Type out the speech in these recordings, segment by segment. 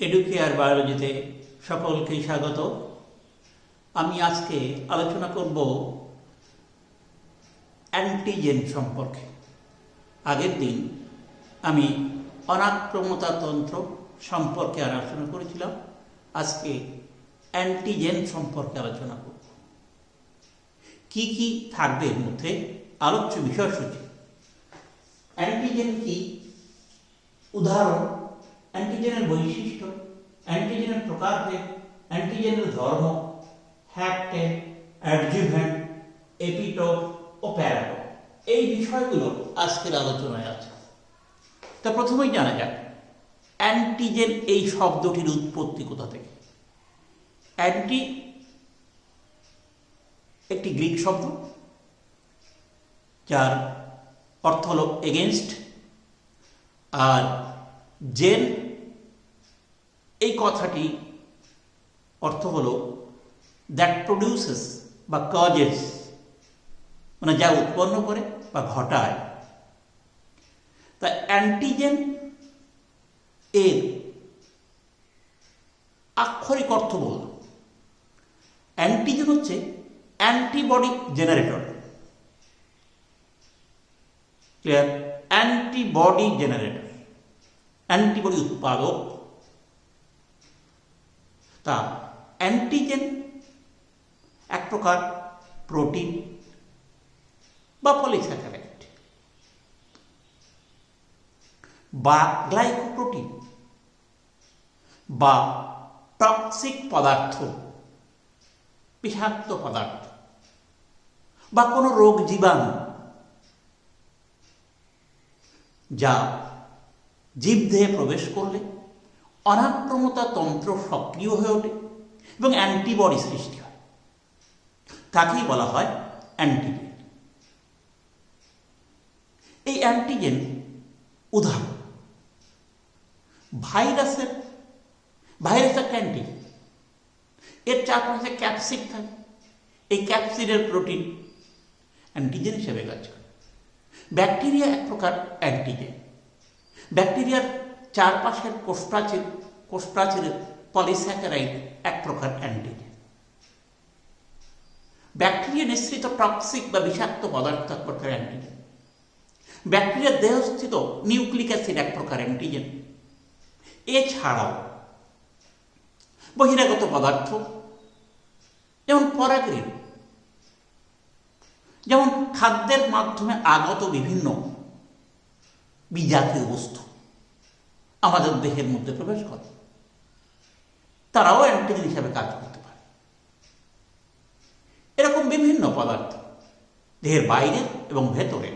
Educare বায়োলজিতে সকলকেই স্বাগত। আমি আজকে আলোচনা করব অ্যান্টিজেন সম্পর্কে। আগের দিন আমি অনাক্রমতাতন্ত্র সম্পর্কে আলোচনা করেছিলাম। আজকে অ্যান্টিজেন সম্পর্কে আলোচনা করব। কি কি থাকবে এর মধ্যে? আলোচ্য বিষয়সূচি অ্যান্টিজেন কি? উদাহরণ। অ্যান্টিজেনের বৈশিষ্ট্য। অ্যান্টিজেনের প্রকারভেদ অ্যান্টিজেনের ধর্ম হ্যাপটেন অ্যাডজুভেন্ট এপিটোপ ও প্যারাটোপ এই বিষয়গুলো আজকের আলোচনায় আছে। তা প্রথমেই জানা যাক অ্যান্টিজেন এই শব্দটির উৎপত্তি কোথা থেকে? অ্যান্টি একটি গ্রিক শব্দ, যার অর্থ হল এগেনস্ট আর জেন এই কথাটি অর্থ হল দ্যাট প্রডিউসেস বা কজেস মানে যা উৎপন্ন করে বা ঘটায়। তা অ্যান্টিজেন এর আক্ষরিক অর্থ বলল অ্যান্টিজেন হচ্ছে antibody generator clear antibody generator antibody উৎপাদক তা অ্যান্টিজেন এক প্রকার প্রোটিন বা পলিস্যাকারাইড বা গ্লাইকোপ্রোটিন বা টক্সিক পদার্থ, বিষাক্ত পদার্থ বা কোনো রোগ জীবাণু যা জীব জীবদেহে প্রবেশ করলে অনাক্রমতা তন্ত্র সক্রিয় হয়ে ওঠে এবং অ্যান্টিবডি সৃষ্টি হয়। তাকেই বলা হয় অ্যান্টিজেন। এই অ্যান্টিজেন উদাহরণ। ভাইরাসের ভাইরাস একটা অ্যান্টিজেন এর চারপাশে ক্যাপসিড থাকে। এই ক্যাপসিডের প্রোটিন অ্যান্টিজেন হিসেবে কাজ করে। ব্যাকটেরিয়া এক প্রকার অ্যান্টিজেন। ব্যাকটেরিয়ার চারপাশের কোষপ্রাচীর কোষপ্রাচীরের পলিস্যাকারাইড এক প্রকার অ্যান্টিজেন। ব্যাকটেরিয়া নিঃসৃত টক্সিক বা বিষাক্ত পদার্থ এক প্রকার অ্যান্টিজেন। ব্যাকটেরিয়ার দেহস্থিত নিউক্লিক অ্যাসিড এক প্রকার অ্যান্টিজেন। এছাড়াও বহিরাগত পদার্থ, যেমন পরাগরেণ, যেমন খাদ্যের মাধ্যমে আগত বিভিন্ন বিজাতীয় বস্তু। আমাদের দেহের মধ্যে প্রবেশ করে। তারাও অ্যান্টিজেন হিসাবে কাজ করতে পারে। এরকম বিভিন্ন পদার্থ, দেহের বাইরে এবং ভেতরে,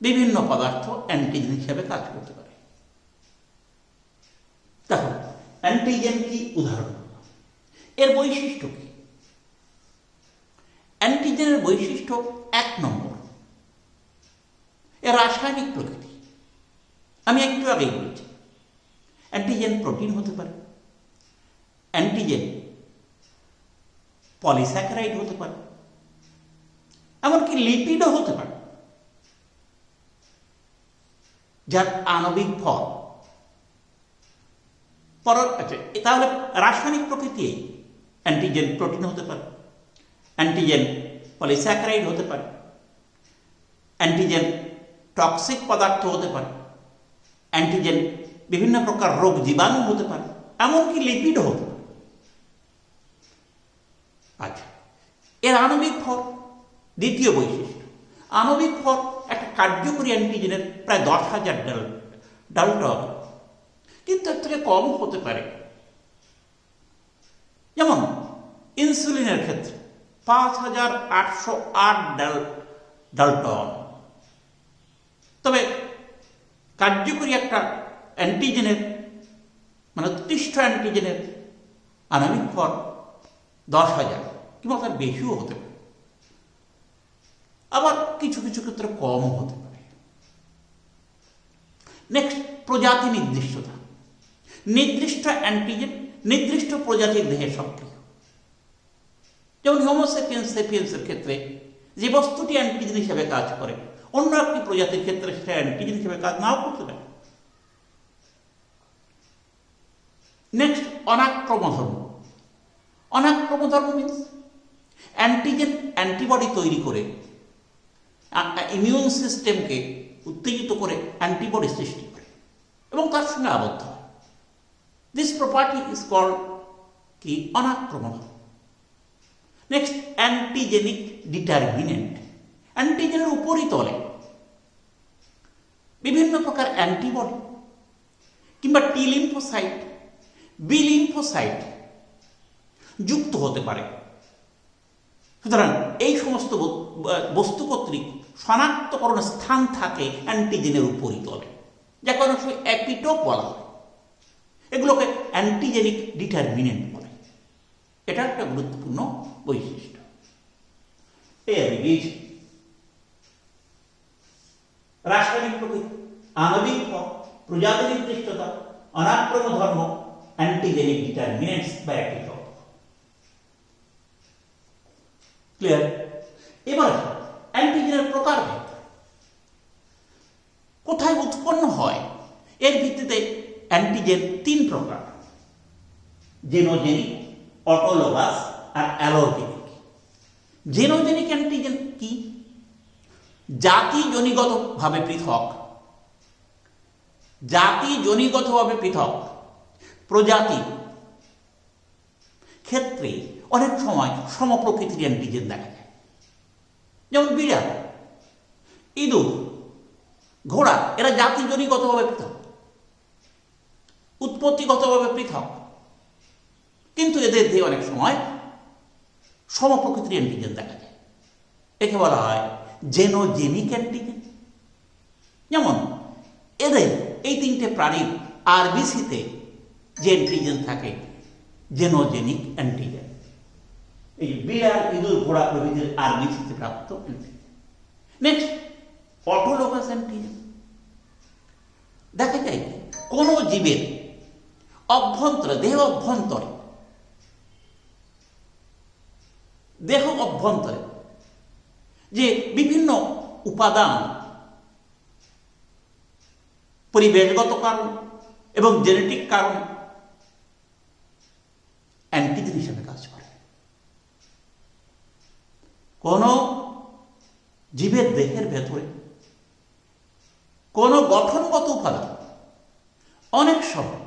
বিভিন্ন পদার্থ অ্যান্টিজেন হিসাবে কাজ করতে পারে। তাহলে অ্যান্টিজেন কি উদাহরণ? এর বৈশিষ্ট্য কি? অ্যান্টিজেনের বৈশিষ্ট্য এক নম্বর এর রাসায়নিক প্রকৃতি আমি একটু আগেই বলেছি। অ্যান্টিজেন প্রোটিন হতে পারে। অ্যান্টিজেন পলিস্যাকারাইড হতে পারে। এমনকি লিপিডও হতে পারে। যার আণবিক ফল পর আচ্ছা তাহলে রাসায়নিক প্রকৃতি অ্যান্টিজেন প্রোটিন হতে পারে। অ্যান্টিজেন পলিস্যাকারাইড হতে পারে। অ্যান্টিজেন টক্সিক পদার্থ হতে পারে। অ্যান্টিজেন বিভিন্ন প্রকার রোগ জীবাণু হতে পারে এমনকি লিপিডও হতে পারে। আচ্ছা এর আণবিক ফল দ্বিতীয় বৈশিষ্ট্য। আণবিক ফল একটা কার্যকরী অ্যান্টিজেনের প্রায় দশ হাজার ডাল ডালটন কিন্তু এর থেকে কম হতে পারে। যেমন ইনসুলিনের ক্ষেত্রে পাঁচ হাজার আটশো আট ডাল ডালটন তবে কার্যকরী একটা অ্যান্টিজেনের মানে উৎকৃষ্ট অ্যান্টিজেনের আণবিক ফল দশ হাজার, কিংবা তার বেশিও হতে পারে। আবার কিছু কিছু ক্ষেত্রে কমও হতে পারে। নেক্সট প্রজাতি নির্দিষ্টতা। নির্দিষ্ট অ্যান্টিজেন নির্দিষ্ট প্রজাতির দেহে সক্রিয়। যেমন হোমোসেপিয়েন্স সেপিয়েন্সের ক্ষেত্রে যে বস্তুটি অ্যান্টিজেন হিসেবে কাজ করে অন্য একটি প্রজাতির ক্ষেত্রে সেটা অ্যান্টিজেন হিসেবে কাজ নাও করতে পারে। নেক্সট অনাক্রম ধর্ম অনাক্রম ধর্ম মিনস অ্যান্টিজেন অ্যান্টিবডি তৈরি করে ইমিউন সিস্টেমকে উত্তেজিত করে অ্যান্টিবডি সৃষ্টি করে এবং তার সঙ্গে আবদ্ধ হয়। দিস প্রপার্টি ইজ কল্ড কি? অনাক্রমণ নেক্সট অ্যান্টিজেনিক ডিটারমিনেন্ট অ্যান্টিজেনের উপরই তলে। বিভিন্ন প্রকার অ্যান্টিবডি কিংবা টি লিম্ফোসাইট বি লিম্ফোসাইট যুক্ত হতে পারে। সুতরাং এই সমস্ত বস্তু কর্তৃক শনাক্তকরণ স্থান থাকে অ্যান্টিজেনের উপরই তলে। যাকে অনেক সময় অ্যাপিটোপ বলা হয়। এগুলোকে অ্যান্টিজেনিক ডিটারমিনেন্ট বলে। এটা একটা গুরুত্বপূর্ণ বৈশিষ্ট্য। আমি গিয়েছি রাসায়নিক প্রকৃতি আণবিক ফল প্রজাতি নির্দিষ্টতা অনাক্রম ধর্ম অ্যান্টিজেনিক ডিটারমিনেন্টস বা অ্যাপিটোপ ক্লিয়ার এবার অ্যান্টিজেনের প্রকারভেদ কোথায় উৎপন্ন হয়? এর ভিত্তিতে অ্যান্টিজেন তিন প্রকার। জেনোজেনিক অটোলোবাস আর অ্যালোজেনিক জেনোজেনিক অ্যান্টিজেন কি? জাতি জনিগতভাবে পৃথক। জাতি জনিগতভাবে পৃথক। প্রজাতি। ক্ষেত্রে অনেক সময় সমপ্রকৃতির অ্যান্টিজেন দেখা যায়। যেমন বিড়াল, ইঁদুর, ঘোড়া, এরা জাতি জনিগতভাবে পৃথক। উৎপত্তিগতভাবে পৃথক। কিন্তু এদের দিয়ে অনেক সময় সমপ্রকৃতির অ্যান্টিজেন দেখা যায়। একে বলা হয় জেনোজেনিক অ্যান্টিজেন যেমন, এদের এই তিনটে প্রাণীর আরবিসিতে যে অ্যান্টিজেন থাকে, জেনোজেনিক অ্যান্টিজেন এই বিড়াল, ইঁদুর, ঘোড়া প্রভৃতির আরবিসিতে প্রাপ্ত নেক্সট অ্যান্টিজেন দেখা যায়, কোনো জীবের অভ্যন্তরে, দেহ অভ্যন্তরে দেহ অভ্যন্তরে যে বিভিন্ন উপাদান পরিবেশগত কারণ এবং জেনেটিক কারণ অ্যান্টিজেন হিসেবে কাজ করে। কোন জীবের দেহের ভেতরে কোন গঠনগত উপাদান অনেক সময়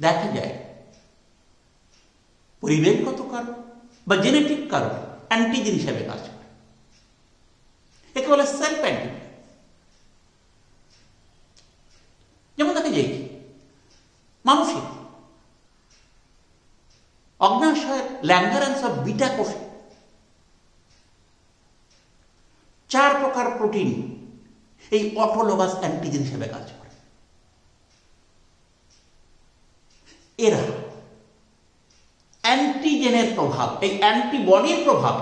দেখা যায় পরিবেশগত কারণ বা জেনেটিক কারণ অ্যান্টিজেন হিসেবে কাজ করে। একে বলে সেলফ অ্যান্টিজেন যেমন দেখা যায় কি মানুষের অগ্নাশয়ের ল্যাঙ্গারেন্স অফ বিটা কোষে চার প্রকার প্রোটিন এই অটোলোগাস অ্যান্টিজেন হিসেবে কাজ করে। এরা অ্যান্টিজেনের প্রভাব, এই অ্যান্টিবডির প্রভাব।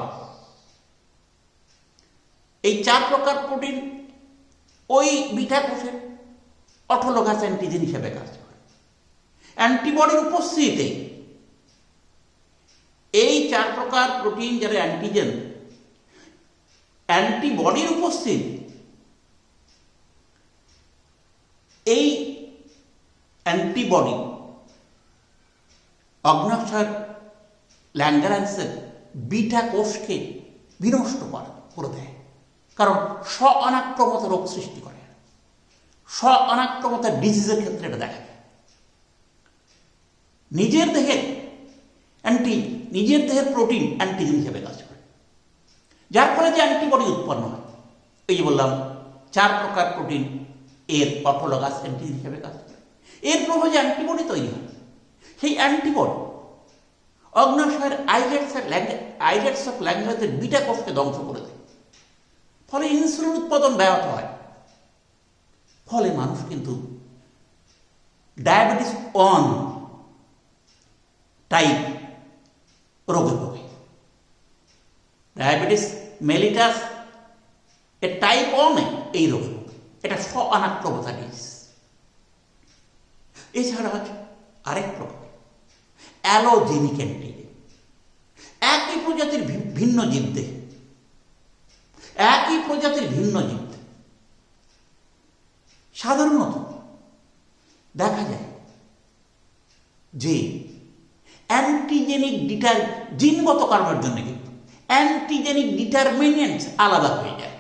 এই চার প্রকার প্রোটিন ওই বিটা কোষের অটোলোগাস অ্যান্টিজেন হিসেবে কাজ করে। অ্যান্টিবডির উপস্থিতিতে এই চার প্রকার প্রোটিন যারা অ্যান্টিজেন অ্যান্টিবডির উপস্থিত, এই অ্যান্টিবডি অগ্নাশয় ল্যাঙ্গারান্সের বিটা কোষকে বিনষ্ট করে করে দেয়। কারণ স্ব অনাক্রমতা রোগ সৃষ্টি করে। স্ব অনাক্রমতা ডিজিজের ক্ষেত্রে এটা দেখা যায়। নিজের দেহের অ্যান্টি নিজের দেহের প্রোটিন অ্যান্টিজেন হিসেবে কাজ করে। যার ফলে যে অ্যান্টিবডি উৎপন্ন হয়। এই যে বললাম, চার প্রকার প্রোটিন এর অটোলগাস অ্যান্টিজেন হিসেবে কাজ করে। এর প্রভাবে যে অ্যান্টিবডি তৈরি হয়, সেই অ্যান্টিবডি অগ্নাশয়ের আইলেটসের আইলেটস অফ ল্যাঙ্গুয়েজের বিটা কোষকে ধ্বংস করে দেয়। ফলে ইনসুলিন উৎপাদন ব্যাহত হয়। ফলে মানুষ কিন্তু ডায়াবেটিস অন টাইপ রোগে ভোগে। ডায়াবেটিস মেলিটাস এ টাইপ অনে এই রোগে ভোগে। এটা স্ব অনাক্রমতা ডিজিজ এছাড়া আরেক প্রকার। অ্যালোজেনিক অ্যান্টিজেন একই প্রজাতির ভিন্ন জীবদেহ। একই প্রজাতির ভিন্ন জীবদেহ। সাধারণত দেখা যায় যে অ্যান্টিজেনিক ডিটার জিনগত কারণের জন্য কিন্তু অ্যান্টিজেনিক ডিটারমিনেন্টস আলাদা হয়ে যায়।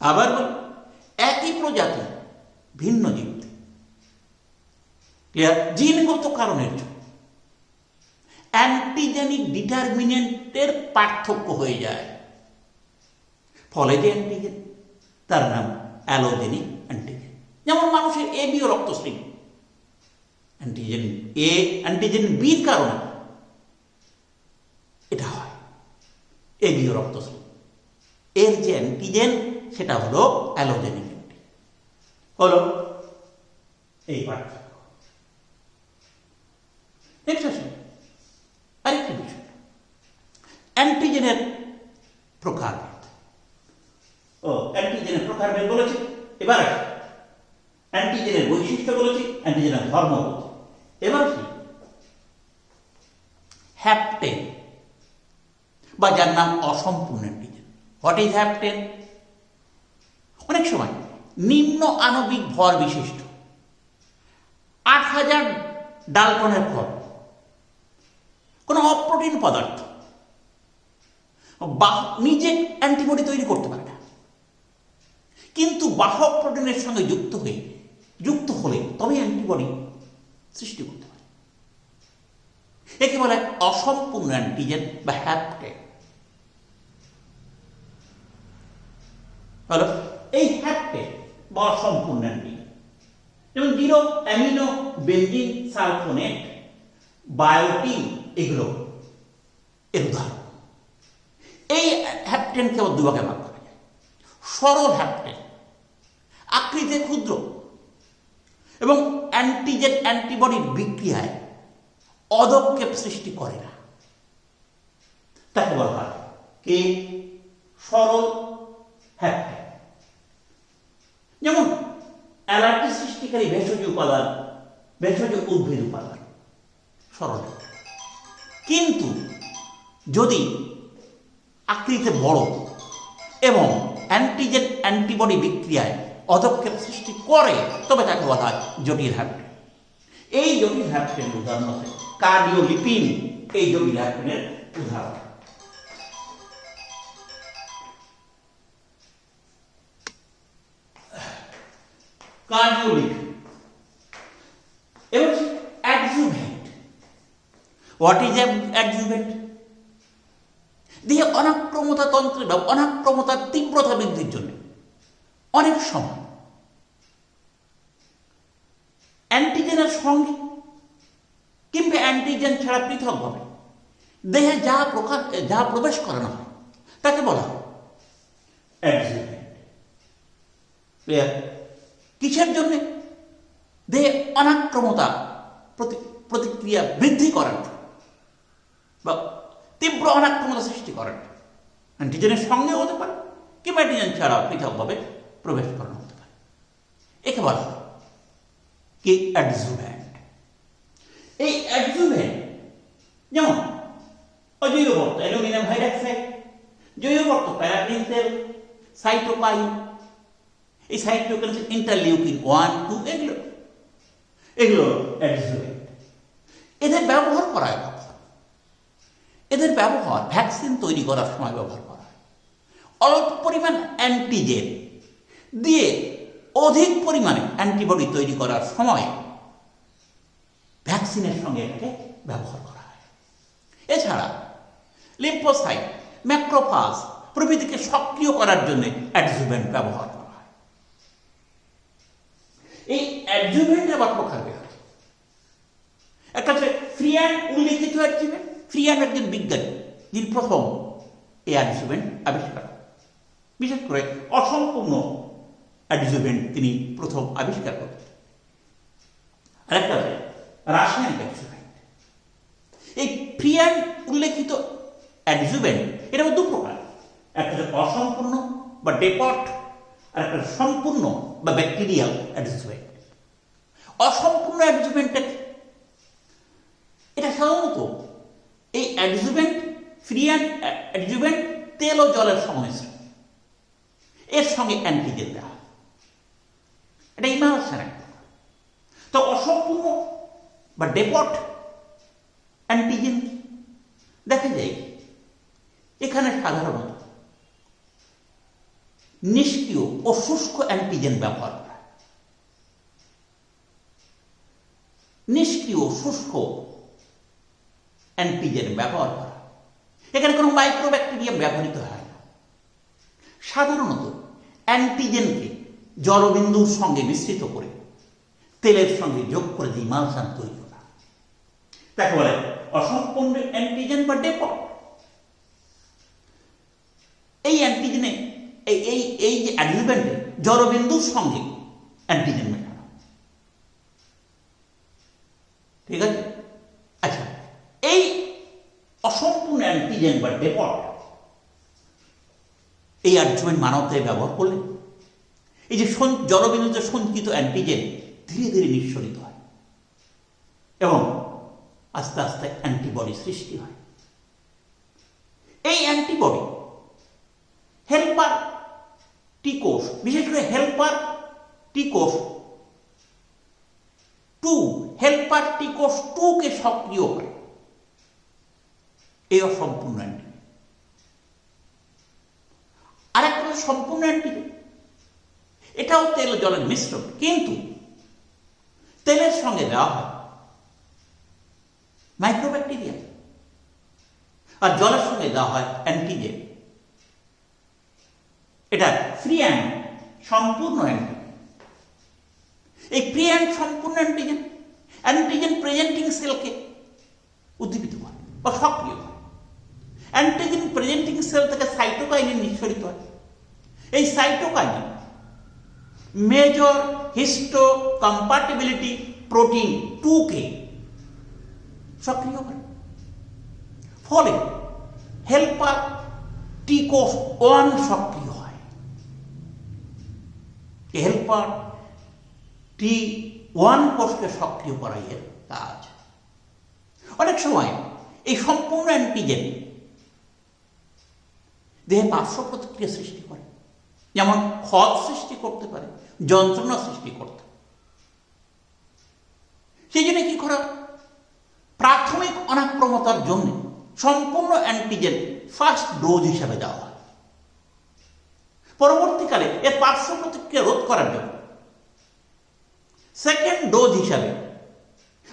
আবার বলি, একই প্রজাতি ভিন্ন জীব জিনগত কারণের জন্য। অ্যান্টিজেনিক ডিটারমিনেন্টের পার্থক্য হয়ে যায়। ফলে যে অ্যান্টিজেন তার নাম অ্যালোজেনিক অ্যান্টিজেন যেমন মানুষের এ বিও রক্তশ্রী। অ্যান্টিজেন এ অ্যান্টিজেন বির কারণে এটা হয়। এ বিও রক্তশ্রী। এর যে অ্যান্টিজেন সেটা হলো অ্যালোজেনিক হলো এই পার্থক্য। নেক্সট আরেকটি বিষয়। অ্যান্টিজেনের প্রকারভেদ ও অ্যান্টিজেনের প্রকারভেদ বলেছি। এবার অ্যান্টিজেনের বৈশিষ্ট্য বলেছি অ্যান্টিজেনের ধর্ম বলেছি। এবার কি হ্যাপটেন বা যার নাম অসম্পূর্ণ অ্যান্টিজেন হোয়াট ইজ হ্যাপটেন অনেক সময় নিম্ন আণবিক ভর বিশিষ্ট। আট হাজার ডালটনের ফল কোনো অপ্রোটিন পদার্থ। বাহ- নিজে অ্যান্টিবডি তৈরি করতে পারে না। কিন্তু বাহক প্রোটিনের সঙ্গে যুক্ত হয়ে, যুক্ত হলে তবে অ্যান্টিবডি সৃষ্টি করতে পারে। একে বলে অসম্পূর্ণ অ্যান্টিজেন বা হ্যাপটেন হলো এই হ্যাপটেন বা অসম্পূর্ণ অ্যান্টিজেন, যেমন zero amino benzene sulphonate biotin এগুলো। এর উদাহরণ এই হ্যাপটেনকে আবার দুভাগে ভাগ করা যায়। সরল হ্যাপটেন আকৃতিতে ক্ষুদ্র এবং অ্যান্টিজেন অ্যান্টিবডির বিক্রিয়ায় অদক্ষেপ সৃষ্টি করে না। তাকে বলা হয় কে? সরল হ্যাপটেন। যেমন অ্যালার্জি সৃষ্টিকারী ভেষজ উপাদান, ভেষজ উদ্ভিদ উপাদান। সরল। কিন্তু যদি আকৃতিতে বড় এবং অ্যান্টিজেন অ্যান্টিবডি বিক্রিয়ায় অধক্ষেপ সৃষ্টি করে, তবে তাকে বলা হয় জটিল হ্যাপটেন এই জটিল হ্যাপটেনের উদাহরণ হচ্ছে কার্ডিওলিপিন, এই জটিল হ্যাপটেনের উদাহরণ। কার্ডিওলিপিন এবার অ্যাডজুভেন্ট হোয়াট ইজ অ্যাডজুভেন্ট দেহে অনাক্রমতা তন্ত্রের বা অনাক্রমতার তীব্রতা বৃদ্ধির জন্য অনেক সময় অ্যান্টিজেনের সঙ্গে কিংবা অ্যান্টিজেন ছাড়া পৃথকভাবে দেহে যা প্রকাশ যা প্রবেশ করানো হয় তাকে বলা হয় কিসের জন্যে? দেহে অনাক্রমতা প্রতি প্রতিক্রিয়া বৃদ্ধি করার জন্য। বা তীব্র অনাক্রমতা সৃষ্টি করার জন্য অ্যান্টিজেনের সঙ্গে হতে পারে, কিংবা অ্যান্টিজেন ছাড়াও পৃথকভাবে প্রবেশ করানো হতে পারে। একে বলা হয় কি অ্যাডজুভ্যান্ট এই অ্যাডজুভ্যান্ট যেমন অজৈব বর্ত অ্যালুমিনিয়াম হাইড্রক্সাইড জৈব বর্ত প্যারাফিন তেল সাইটোকাইন এই সাইটোকাইন ইন্টারলিউকিন ওয়ান টু এগুলো এগুলো অ্যাডজুভ্যান্ট এদের ব্যবহার করা হয়? এদের ব্যবহার ভ্যাকসিন তৈরি করার সময় ব্যবহার করা হয়। অল্প পরিমাণ অ্যান্টিজেন দিয়ে অধিক পরিমাণে অ্যান্টিবডি তৈরি করার সময় ভ্যাকসিনের সঙ্গে এটাকে ব্যবহার করা হয়। এছাড়া লিম্ফোসাইট ম্যাক্রোফাস প্রভৃতিকে সক্রিয় করার জন্য অ্যাডজুভেন্ট ব্যবহার করা হয়। এই অ্যাডজুভেন্ট আবার প্রকারভেদ একটা হচ্ছে ফ্রিয়ান উল্লেখিত অ্যাডজুভেন্ট ফ্রিয়ান একজন বিজ্ঞানী, যিনি প্রথম এই অ্যাডজুভেন্ট আবিষ্কার। বিশেষ করে অসম্পূর্ণ অ্যাডজুভেন্ট তিনি প্রথম আবিষ্কার করেন। আরেকটা আছে, রাসায়নিক অ্যাডজুভেন্ট এই ফ্রিয়ান উল্লেখিত অ্যাডজুভেন্ট এটা দু প্রকার একটা অসম্পূর্ণ বা ডেপট আর একটা সম্পূর্ণ বা ব্যাকটেরিয়াল অ্যাডজুভেন্ট অসম্পূর্ণ অ্যাডজুভেন্টটা এটা সাধারণত এই অ্যাডজুভেন্ট ফ্রিয়ান অ্যাডজুভেন্ট তেল ও জলের সংমিশ্রণ এর সঙ্গে অ্যান্টিজেন দেওয়া। এটা একটা তো অসম্পূর্ণ বা ডেপট অ্যান্টিজেন দেখা যায় এখানে সাধারণত নিষ্ক্রিয় ও শুষ্ক অ্যান্টিজেন ব্যবহার করা নিষ্ক্রিয় শুষ্ক অ্যান্টিজেন ব্যবহার করা, এখানে কোনো মাইক্রোব্যাকটেরিয়া ব্যবহৃত হয় না। সাধারণত অ্যান্টিজেনকে জলবিন্দুর সঙ্গে মিশ্রিত করে, তেলের সঙ্গে যোগ করে দিয়ে মালসান তৈরি করা তাকে বলে অসম্পূর্ণ অ্যান্টিজেন বা ডেপট এই অ্যান্টিজেনে এই এই এই যে অ্যাডজুভেন্টে জলবিন্দুর সঙ্গে অ্যান্টিজেন মেশানো ঠিক আছে আচ্ছা এই অ্যান্টিজেন বা ডেপট এই অ্যাডজুভেন্ট মানবতায় ব্যবহার করলে। এই যে জলবিন্দুতে সঞ্চিত অ্যান্টিজেন ধীরে ধীরে নিঃসরিত হয়। এবং আস্তে আস্তে অ্যান্টিবডি সৃষ্টি হয়। এই অ্যান্টিবডি হেল্পার টিকোষ বিশেষ করে হেল্পার টিকোষ টু হেল্পার টিকোষ টুকে সক্রিয় করে। এই অসম্পূর্ণ অ্যান্টিজেন আরেকটা হলো সম্পূর্ণ অ্যান্টিজেন এটাও তেল জলের মিশ্রণ, কিন্তু তেলের সঙ্গে দেওয়া হয় মাইক্রোব্যাকটেরিয়া আর জলের সঙ্গে দেওয়া হয় অ্যান্টিজেন। এটা ফ্রি অ্যান্ড সম্পূর্ণ অ্যান্টিজেন এই ফ্রি অ্যান্ড সম্পূর্ণ অ্যান্টিজেন অ্যান্টিজেন প্রেজেন্টিং সেলকে উদ্দীপিত করে, বা সক্রিয় করে। অ্যান্টিজেন প্রেজেন্টিং সেল থেকে সাইটোকাইনিন নিঃসরিত হয় এই cytokinin major histocompatibility protein টুকে সক্রিয় করে ফলে হেল্পার টিকোস ওয়ান সক্রিয় হয় হেল্পার টি ওয়ান কোষকে সক্রিয় করাই এর কাজ অনেক সময় এই সম্পূর্ণ অ্যান্টিজেন দেহে পার্শ্ব প্রতিক্রিয়া সৃষ্টি করে। যেমন ক্ষত সৃষ্টি করতে পারে, যন্ত্রণা সৃষ্টি করতে সেই জন্য কি করা? প্রাথমিক অনাক্রমতার জন্য সম্পূর্ণ অ্যান্টিজেন ফার্স্ট ডোজ হিসাবে দেওয়া হয়। পরবর্তীকালে এর পার্শ্ব প্রতিক্রিয়া রোধ করার জন্য সেকেন্ড ডোজ হিসাবে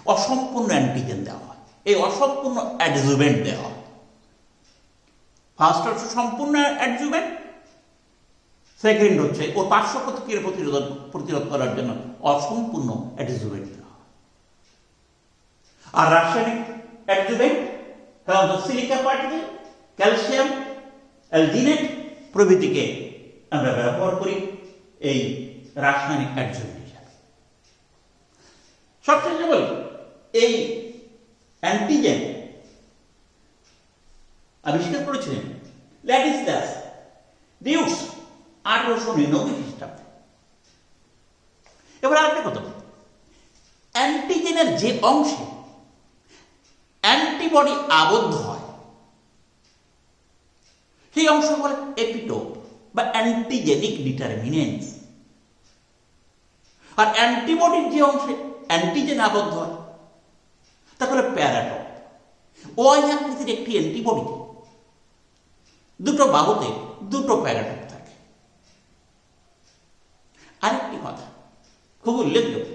অসম্পূর্ণ অ্যান্টিজেন দেওয়া হয়। এই অসম্পূর্ণ অ্যাডজুভেন্ট দেওয়া হয়। ফার্স্ট হচ্ছে সম্পূর্ণ অ্যাডজুভেন্ট সেকেন্ড হচ্ছে ও পার্শ্ব প্রতিক্রিয়া প্রতিরোধ প্রতিরোধ করার জন্য অসম্পূর্ণ অ্যাডজুভেন্ট আর রাসায়নিক অ্যাডজুভেন্ট সাধারণত সিলিকা পার্টিকেল ক্যালসিয়াম অ্যালজিনেট প্রভৃতিকে আমরা ব্যবহার করি এই রাসায়নিক অ্যাডজুভেন্ট সবশেষে বলি, এই অ্যান্টিজেন আবিষ্কার করেছিলেন। ল্যাডিস দাস ডিউস আঠারোশো নিরানব্বই খ্রিস্টাব্দে। এবার আরেকটা কথা। অ্যান্টিজেনের যে অংশে অ্যান্টিবডি আবদ্ধ হয়, সেই অংশ বলে এপিটোপ বা অ্যান্টিজেনিক ডিটারমিনেন্স আর অ্যান্টিবডির যে অংশে অ্যান্টিজেন আবদ্ধ হয় তা হলো প্যারাটপ ওয়াই আকৃতির একটি অ্যান্টিবডি দুটো বাহুতে দুটো প্যারাটপ থাকে। আরেকটি কথা, খুব উল্লেখযোগ্য।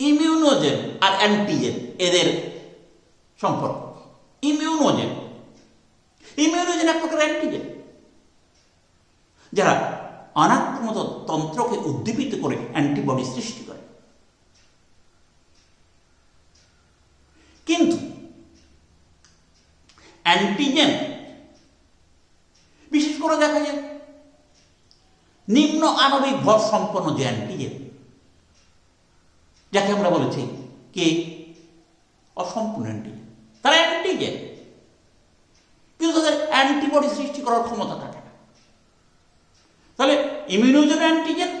ইমিউনোজেন আর অ্যান্টিজেন এদের সম্পর্ক। ইমিউনোজেন ইমিউনোজেন এক প্রকার অ্যান্টিজেন, যারা অনাক্রমত তন্ত্রকে উদ্দীপিত করে অ্যান্টিবডি সৃষ্টি করে। কিন্তু অ্যান্টিজেন করে দেখা যায়। নিম্ন আণবিক ভর সম্পন্ন যে অ্যান্টিজেন যাকে আমরা বলেছি কে? অসম্পূর্ণ অ্যান্টিজেন তারা অ্যান্টিজেন কিন্তু তাদের অ্যান্টিবডি সৃষ্টি করার ক্ষমতা থাকে না। তাহলে ইমিউনোজেন অ্যান্টিজেন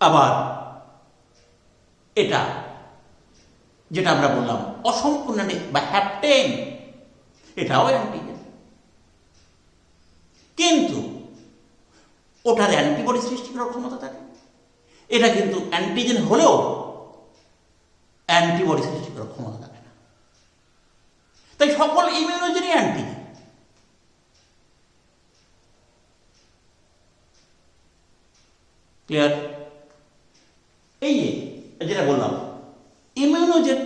আবার এটা, যেটা আমরা বললাম, অসম্পূর্ণ বা হ্যাপটেন এটাও অ্যান্টিজেন কিন্তু ওটার অ্যান্টিবডি সৃষ্টি করার ক্ষমতা থাকে। এটা কিন্তু অ্যান্টিজেন হলেও অ্যান্টিবডি সৃষ্টি করার ক্ষমতা থাকে না। তাই সকল ইমিউনোজেনই অ্যান্টিজেন। ক্লিয়ার? এই যে, যেটা বললাম, ইমিউনোজেন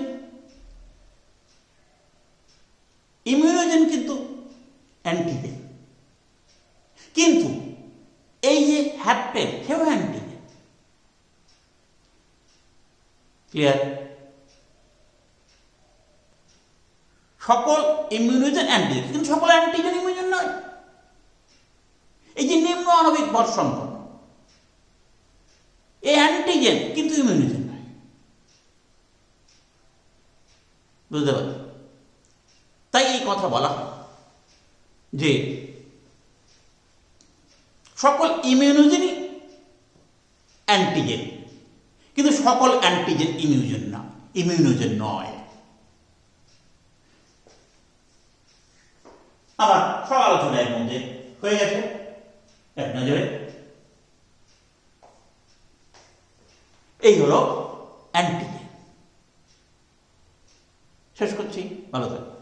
ইমিউনোজেন কিন্তু অ্যান্টিজেন কিন্তু এই যে হ্যাপটেন সেও অ্যান্টিজেন ক্লিয়ার? সকল ইমিউনোজেন অ্যান্টিজেন কিন্তু সকল অ্যান্টিজেন ইমিউনোজেন নয়। এই যে নিম্ন আণবিক ভর সম্পন্ন এই অ্যান্টিজেন কিন্তু ইমিউনোজেন নয়। বুঝতে পারছি তাই এই কথা বলা যে সকল ইমিউনোজেনই অ্যান্টিজেন কিন্তু সকল অ্যান্টিজেন ইমিউজেন না ইমিউনোজেন নয়। আমার সব আলোচনা এর মধ্যে হয়ে গেছে। এক নজরে। এই হলো অ্যান্টিজেন শেষ করছি। ভালো থাকবে